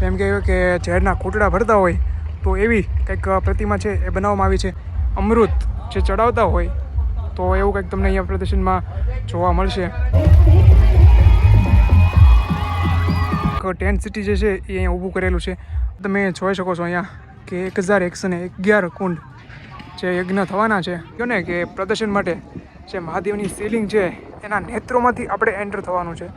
જેમ કે ઝેરના ખૂટડા ભરતા હોય તો એવી કંઈક પ્રતિમા છે એ બનાવવામાં આવી છે. અમૃત જે ચડાવતા હોય તો એવું કંઈક તમને અહીંયા પ્રદર્શનમાં જોવા મળશે. ટેન્ટ સિટી જે છે એ અહીંયા ઊભું કરેલું છે. તમે જોઈ શકો છો અહીંયા કે એક હજાર એકસો ને અગિયાર કુંડ જે યજ્ઞ થવાના છે. કહો ને કે પ્રદર્શન માટે જે મહાદેવની સીલિંગ છે એના નેત્રોમાંથી આપણે એન્ટર થવાનું છે.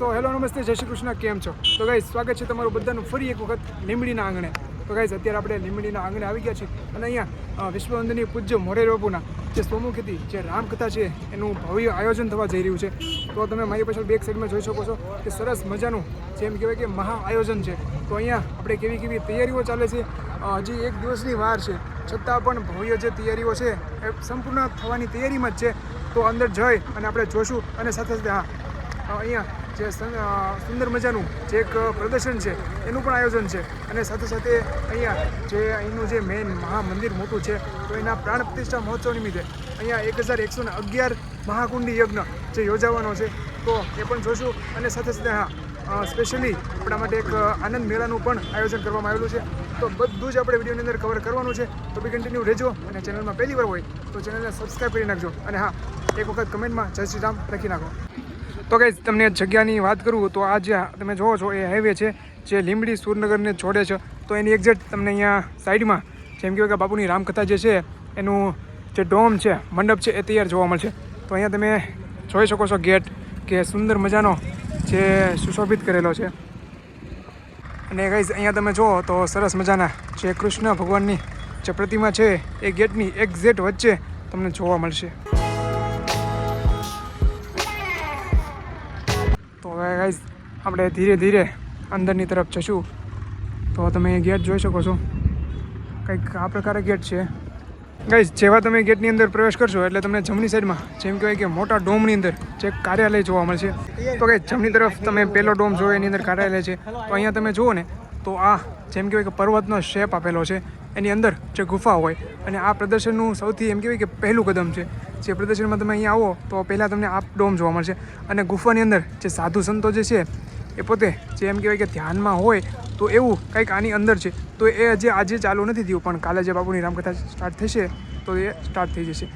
સો હેલો, નમસ્તે, જય શ્રી કૃષ્ણ, કેમ છો? તો ગાઈઝ સ્વાગત છે તમારું બધાનું ફરી એક વખત લીમડીના આંગણે. તો ગાઈઝ અત્યારે આપણે લીમડીના આંગણે આવી ગયા છીએ અને અહીંયા વિશ્વવંદનીય પૂજ્ય મોરેર બાપુના જે સ્વમુખીથી જે રામકથા છે એનું ભવ્ય આયોજન થવા જઈ રહ્યું છે. તો તમે મારી પાછળ બેક સાઈડમાં જોઈ શકો છો કે સરસ મજાનું જેમ કહેવાય કે મહા આયોજન છે. તો અહીંયા આપણે કેવી કેવી તૈયારીઓ ચાલે છે? હજી એક દિવસની વાર છે. છતાં પણ ભવ્ય જે તૈયારીઓ છે એ સંપૂર્ણ થવાની તૈયારીમાં જ છે. તો અંદર જઈ અને આપણે જોશું અને સાથે સાથે, હા અહીંયા જે સુંદર મજાનું જે એક પ્રદર્શન છે, એનું પણ આયોજન છે. અને સાથે સાથે અહીંયા જે અહીંનું જે મેઇન મહામંદિર મોટું છે, તો એના પ્રાણ પ્રતિષ્ઠા મહોત્સવ નિમિત્તે અહીંયા એક હજાર એકસો ને અગિયાર મહાકુંડી યજ્ઞ જે યોજાવાનો છે, તો એ પણ જોશું. અને સાથે સાથે હા સ્પેશિયલી આપણા માટે એક આનંદ મેળાનું પણ આયોજન કરવામાં આવેલું છે. તો બધું જ આપણે વિડીયોની અંદર કવર કરવાનું છે. તો બી કન્ટિન્યુ રહેજો અને ચેનલમાં પહેલી વાર હોય તો ચેનલને સબસ્ક્રાઈબ કરી નાખજો. અને હા, એક વખત કમેન્ટમાં જય શ્રી રામ લખી નાખો. તો કઈ તમને જગ્યાની વાત કરું તો આ જે તમે જોવો છો, એ હાઈવે છે, જે લીંબડી સુરનગરને છોડે છે. તો એની એક્ઝેક્ટ તમને અહીંયા સાઈડમાં જેમ કહેવાય કે બાપુની રામકથા જે છે, એનું જે ડોમ છે, મંડપ છે, એ તૈયાર જોવા મળશે. તો અહીંયા તમે જોઈ શકો છો ગેટ કે સુંદર મજાનો જે સુશોભિત કરેલો છે. અને ગાઈઝ અહીંયા તમે જુઓ તો સરસ મજાના જે કૃષ્ણ ભગવાનની જે પ્રતિમા છે, એ ગેટની એક્ઝેક્ટ વચ્ચે તમને જોવા મળશે. તો હવે ગાઈઝ આપણે ધીરે ધીરે અંદરની તરફ જશું. તો તમે ગેટ જોઈ શકો છો. કંઈક આ પ્રકારે ગેટ છે. ગાઈઝ જેવા તમે ગેટની અંદર પ્રવેશ કરશો, એટલે તમને જમણી સાઈડમાં, જેમ કહેવાય કે મોટા ડોમની અંદર જે કાર્યાલય જોવા મળશે તો કે જમણી તરફ તમે પહેલો ડોમ જોવો એની અંદર કાર્યાલય છે. તો અહીંયા તમે જુઓ ને, તો આ, જેમ કહેવાય કે પર્વતનો શેપ આપેલો છે. એની અંદર જે ગુફા હોય અને આ પ્રદર્શનનું સૌથી એમ કહેવાય કે પહેલું કદમ છે. જે પ્રદર્શનમાં તમે અહીંયા આવો, તો પહેલાં તમને આ ડોમ જોવા મળશે અને ગુફાની અંદર જે સાધુ સંતો જે છે, એ પોતે જે એમ કહેવાય કે ધ્યાનમાં હોય, તો એવું કંઈક આની અંદર છે. તો એ હજી આજે ચાલુ નથી થયું, પણ કાલે જે બાપુની રામકથા સ્ટાર્ટ થશે, તો એ સ્ટાર્ટ થઈ જશે.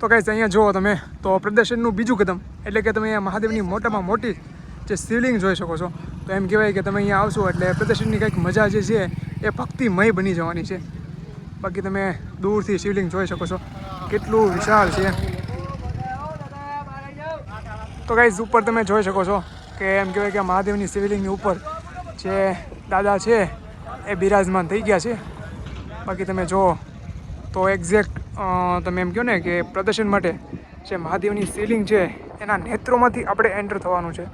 તો કાંઈ અહીંયા જુઓ તમે, તો પ્રદર્શનનું બીજું કદમ, એટલે કે તમે અહીંયા મહાદેવની મોટામાં મોટી જે શિવલિંગ જોઈ શકો છો. તો એમ કહેવાય કે તમે અહીંયા આવશો એટલે પ્રદર્શનની કંઈક મજા જે છે એ ભક્તિમય બની જવાની છે. બાકી તમે દૂરથી શિવલિંગ જોઈ શકો છો. કેટલું વિશાળ છે. તો ગાઈઝ ઉપર તમે જોઈ શકો છો કે એમ કહેવાય કે મહાદેવની શિવલિંગની ઉપર જે દાદા છે એ બિરાજમાન થઈ ગયા છે. બાકી તમે જુઓ તો એક્ઝેક્ટ તમે એમ કહો ને કે પ્રદર્શન માટે જે મહાદેવની શિવલિંગ છે એના નેત્રોમાંથી આપણે એન્ટર થવાનું છે.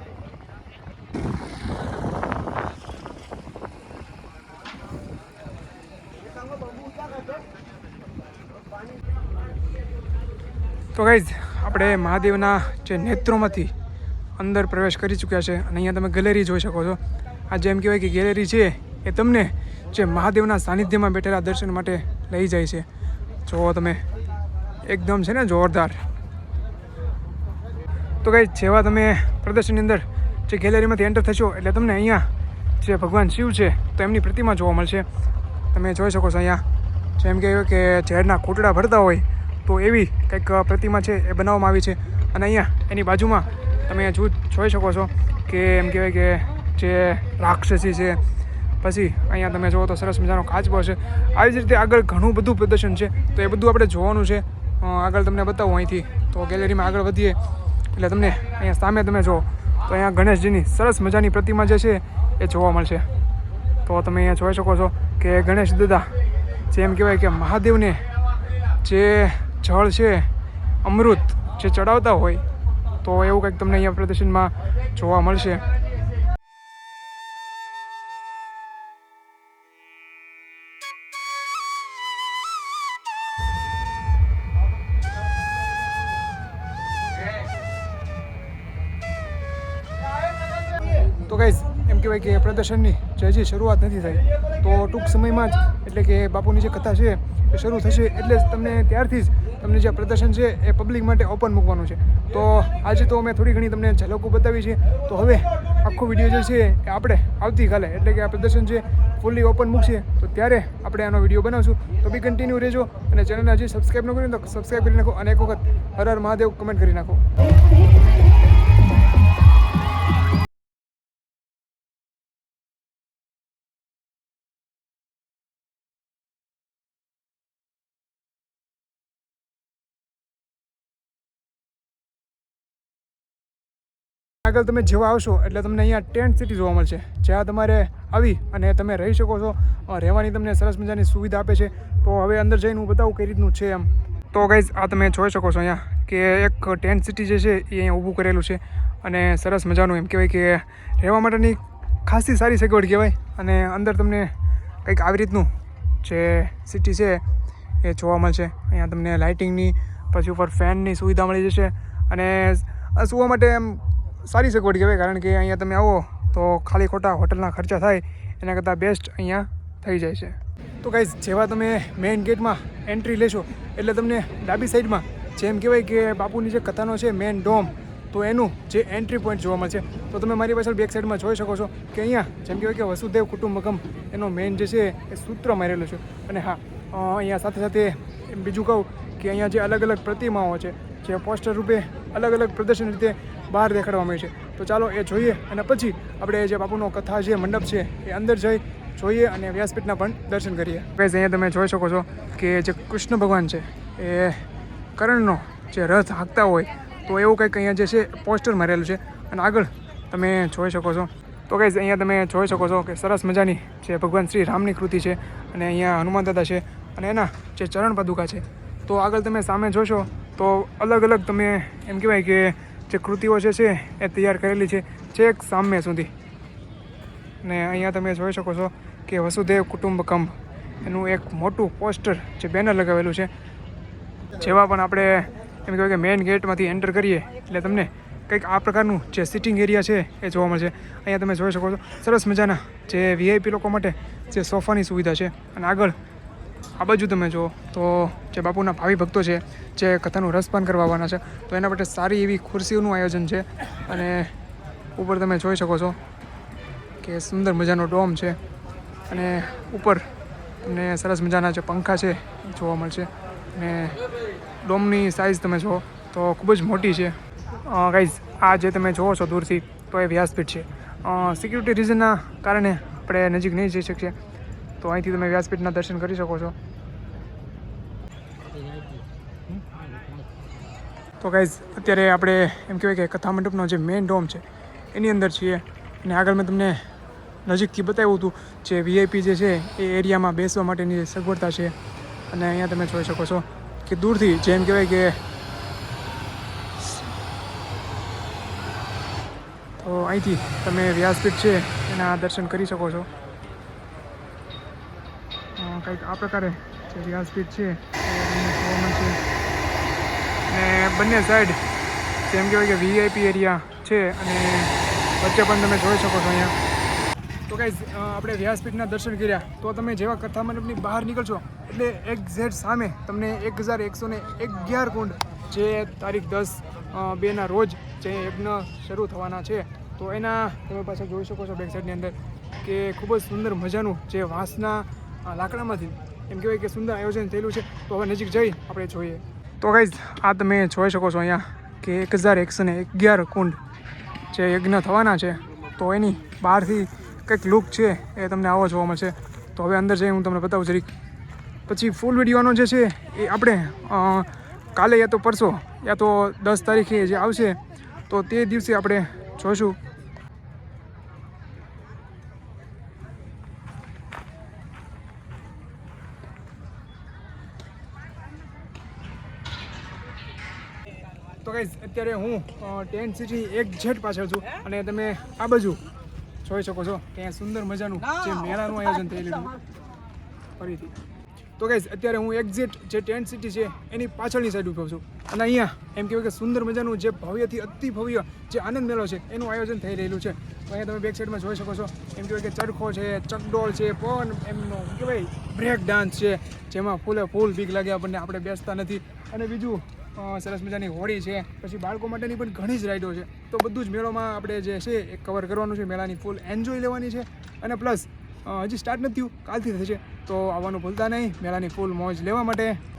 તો ગાઈઝ આપણે મહાદેવના જે નેત્રોમાંથી અંદર પ્રવેશ કરી ચૂક્યા છે અને અહીંયા તમે ગેલેરી જોઈ શકો છો. આ જેમ કહેવાય કે ગેલેરી છે એ તમને જે મહાદેવના સાનિધ્યમાં બેઠેલા દર્શન માટે લઈ જાય છે. જુઓ તમે એકદમ છે ને જોરદાર. તો કઈ જેવા તમે પ્રદર્શનની અંદર જે ગેલેરીમાંથી એન્ટર થશો એટલે તમને અહીંયા જે ભગવાન શિવ છે, તો એમની પ્રતિમા જોવા મળશે. તમે જોઈ શકો છો અહીંયા, જેમ કહેવાય કે ઝેરના ખૂટડા ભરતા હોય તો એવી કંઈક પ્રતિમા છે એ બનાવવામાં આવી છે. અને અહીંયા એની બાજુમાં તમે જો જોઈ શકો છો કે એમ કહેવાય કે જે રાક્ષસી છે, પછી અહીંયા તમે જુઓ તો સરસ મજાનો કાચબો છે. આવી જ રીતે આગળ ઘણું બધું પ્રદર્શન છે. તો એ બધું આપણે જોવાનું છે. આગળ તમને બતાવું અહીંથી. તો ગેલેરીમાં આગળ વધીએ. એટલે તમને અહીંયા સામે તમે જુઓ. તો અહીંયા ગણેશજીની સરસ મજાની પ્રતિમા જે છે એ જોવા મળશે. તો તમે અહીંયા જોઈ શકો છો કે ગણેશ દાદા જે એમ કહેવાય કે મહાદેવને જે જળ છે, અમૃત જે ચડાવતા હોય, તો એવું કંઈક તમને અહીંયા પ્રદર્શનમાં જોવા મળશે. તો ગાઈઝ કહેવાય કે પ્રદર્શનની જે હજી શરૂઆત નથી થઈ. તો ટૂંક સમયમાં જ એટલે કે બાપુની જે કથા છે એ શરૂ થશે એટલે જ તમને ત્યારથી જ તમને જે પ્રદર્શન છે એ પબ્લિક માટે ઓપન મૂકવાનું છે. તો આજે તો મેં થોડી ઘણી તમને ઝલકો બતાવી છે. તો હવે આખો વીડિયો જે છે એ આપણે આવતીકાલે એટલે કે આ પ્રદર્શન છે ફૂલ્લી ઓપન મૂકશે, તો ત્યારે આપણે આનો વીડિયો બનાવશું. તો બી કન્ટિન્યુ રહેજો અને ચેનલને હજી સબસ્ક્રાઈબ ન કર્યું તો સબસ્ક્રાઈબ કરી નાખો અને એક વખત હર હર મહાદેવ કમેન્ટ કરી નાખો. આગળ તમે જેવા આવશો એટલે તમને અહીંયા ટેન્ટ સિટી જોવા મળશે. જ્યાં તમારે આવી અને તમે રહી શકો છો. રહેવાની તમને સરસ મજાની સુવિધા આપે છે. તો હવે અંદર જઈને હું બતાવું કઈ રીતનું છે એમ. તો ગાઈઝ આ તમે જોઈ શકો છો અહીંયા કે એક ટેન્ટ સિટી જે છે એ અહીંયા ઊભું કરેલું છે. અને સરસ મજાનું એમ કહેવાય કે રહેવા માટેની ખાસી સારી સગવડ કહેવાય. અને અંદર તમને કંઈક આવી રીતનું જે સિટી છે એ જોવા મળશે. અહીંયા તમને લાઇટિંગની, પછી ઉપર ફેનની સુવિધા મળી જશે. અને સુવા માટે એમ સારી સગવડ કહેવાય, કારણ કે અહીંયા તમે આવો તો ખાલી ખોટા હોટલના ખર્ચા થાય, એના કરતાં બેસ્ટ અહીંયા થઈ જાય છે. તો ગાઈઝ જેવા તમે મેઇન ગેટમાં એન્ટ્રી લેશો, એટલે તમને ડાબી સાઈડમાં જેમ કહેવાય કે બાપુની જે કથાનો છે મેઇન ડોમ તો એનું જે એન્ટ્રી પોઈન્ટ જોવા મળશે. તો તમે મારી પાછળ બેક સાઈડમાં જોઈ શકો છો કે અહીંયા જેમ કહેવાય કે વસુદેવ કુટુંબકમ એનો મેઇન જે છે, એ સૂત્ર મારેલું છે. અને હા અહીંયા સાથે સાથે બીજું કહું કે અહીંયા જે અલગ અલગ પ્રતિમાઓ છે, જે પોસ્ટર રૂપે અલગ અલગ પ્રદર્શન રીતે બહાર દેખાડવામાં મળે છે. તો ચાલો એ જોઈએ અને પછી આપણે જે બાપુનો કથા જે મંડપ છે એ અંદર જઈ જોઈએ અને વ્યાસપીઠના પણ દર્શન કરીએ. ગાઈઝ અહીંયા તમે જોઈ શકો છો કે જે કૃષ્ણ ભગવાન છે, એ કરણનો જે રથ હાંકતા હોય તો એવું કંઈક અહીંયા જે છે, પોસ્ટર મારેલું છે. અને આગળ તમે જોઈ શકો છો. તો ગાઈઝ અહીંયા તમે જોઈ શકો છો કે સરસ મજાની જે ભગવાન શ્રી રામની કૃતિ છે અને અહીંયા હનુમાન દાદા છે અને એના જે ચરણ પાદુકા છે. તો આગળ તમે સામે જોશો તો અલગ અલગ તમે એમ કહેવાય કે જે કૃતિઓ જે છે એ તૈયાર કરેલી છે છેક સામે સુધી. ને અહીંયા તમે જોઈ શકો છો કે વસુદેવ કુટુંબકમ એનું એક મોટું પોસ્ટર જે બેનર લગાવેલું છે. જેવા પણ આપણે એમ કહેવાય કે મેઇન ગેટમાંથી એન્ટર કરીએ, એટલે તમને કંઈક આ પ્રકારનું જે સિટિંગ એરિયા છે એ જોવા મળશે. અહીંયા તમે જોઈ શકો છો, સરસ મજાના જે વીઆઈપી લોકો માટે જે સોફાની સુવિધા છે. અને આગળ આ બાજુ તમે જુઓ તો જે બાપુના ભાવિ ભક્તો છે, જે કથાનું રસપાન કરવા આવવાના છે, તો એના માટે સારી એવી ખુરશીઓનું આયોજન છે અને ઉપર તમે જોઈ શકો છો કે સુંદર મજાનો ડોમ છે અને ઉપર તમને સરસ મજાના જે પંખા છે જોવા મળશે અને ડોમની સાઇઝ તમે જુઓ તો ખૂબ જ મોટી છે. ગાઈઝ આ જે તમે જોવો છો દૂરથી તો એ વ્યાસપીઠ છે. સિક્યુરિટી રીઝનના કારણે આપણે નજીક નહીં જઈ શકીએ. તો અહીંથી તમે વ્યાસપીઠના દર્શન કરી શકો છો. તો ગાઈઝ અત્યારે આપણે એમ કહેવાય કે કથા મંડપનો જે મેઇન ડોમ છે, એની અંદર છીએ અને આગળ મેં તમને નજીકથી બતાવ્યું હતું જે વીઆઈપી જે છે, એ એરિયામાં બેસવા માટેની સગવડતા છે. અને અહીંયા તમે જોઈ શકો છો કે દૂરથી જેમ કહેવાય કે તો અહીંથી તમે વ્યાસપીઠ છે, એના દર્શન કરી શકો છો. કંઈક આ પ્રકારે જે વ્યાસપીઠ છે જોવા અને બંને સાઈડ જેમ કહેવાય કે વીઆઈપી એરિયા છે અને વચ્ચે પણ તમે જોઈ શકો છો અહીંયા. તો કાંઈ આપણે વ્યાસપીઠના દર્શન કર્યા. તો તમે જેવા કથા મંડપની બહાર નીકળશો, એટલે એક્ઝેક્ટ સામે તમને એક હજાર એકસો ને અગિયાર કુંડ જે તારીખ દસ બેના રોજ જે યજ્ઞ શરૂ થવાના છે. તો એના તમે પાછા જોઈ શકો છો બેક સાઈડની અંદર કે ખૂબ જ સુંદર મજાનું જે વાંસના લાકડામાંથી. એમ કહેવાય કે સુંદર આયોજન થયેલું છે. તો હવે નજીક જઈ આપણે જોઈએ. તો ગાઈઝ આ તમે જોઈ શકો છો અહીંયા કે એક હજાર એકસો ને અગિયાર કુંડ જે યજ્ઞ થવાના છે. તો એની બહારથી કંઈક લુક છે એ તમને આવો જોવા મળશે. તો હવે અંદર જઈ હું તમને બતાવું જરીક. પછી ફૂલ વિડીયોનો જે છે એ આપણે કાલે યા તો પરસો, યા તો દસ તારીખે જે આવશે, તો તે દિવસે આપણે જોઈશું તો ગાઈઝ અત્યારે હું ટેન સિટી એક જેટ પાછળ છું અને તમે આ બાજુ જોઈ શકો છો અહીંયા સુંદર મજાનું જે મેળાનું આયોજન થયેલું છે. ફરીથી. તો ગાઈઝ અત્યારે હું એક્ઝેક્ટ જે ટેન્ટ સિટી છે, એની પાછળની સાઈડ ઊભો છું. અને અહીંયા એમ કહેવાય કે સુંદર મજાનું જે ભવ્યથી અતિ ભવ્ય જે આનંદ મેળો છે, એનું આયોજન થઈ રહેલું છે. તો અહીંયા તમે બેક સાઈડમાં જોઈ શકો છો, એમ કહેવાય કે ચરખો છે, ચકડોળ છે, પણ એમનો કહેવાય બ્રેક ડાન્સ છે, જેમાં ફૂલે ફૂલ બીક લાગે, આપણને આપણે બેસતા નથી. અને બીજું સરસ મજાની હોળી છે. પછી બાળકો માટેની પણ ઘણી જ રાઈડો છે. તો બધું જ મેળોમાં આપણે જે છે એ કવર કરવાનું છે. મેળાની ફૂલ એન્જોય લેવાની છે. અને પ્લસ હજી સ્ટાર્ટ નથી થયું. કાલથી થશે. તો આવવાનું ભૂલતા નહીં. મેળાની ફૂલ મોજ લેવા માટે.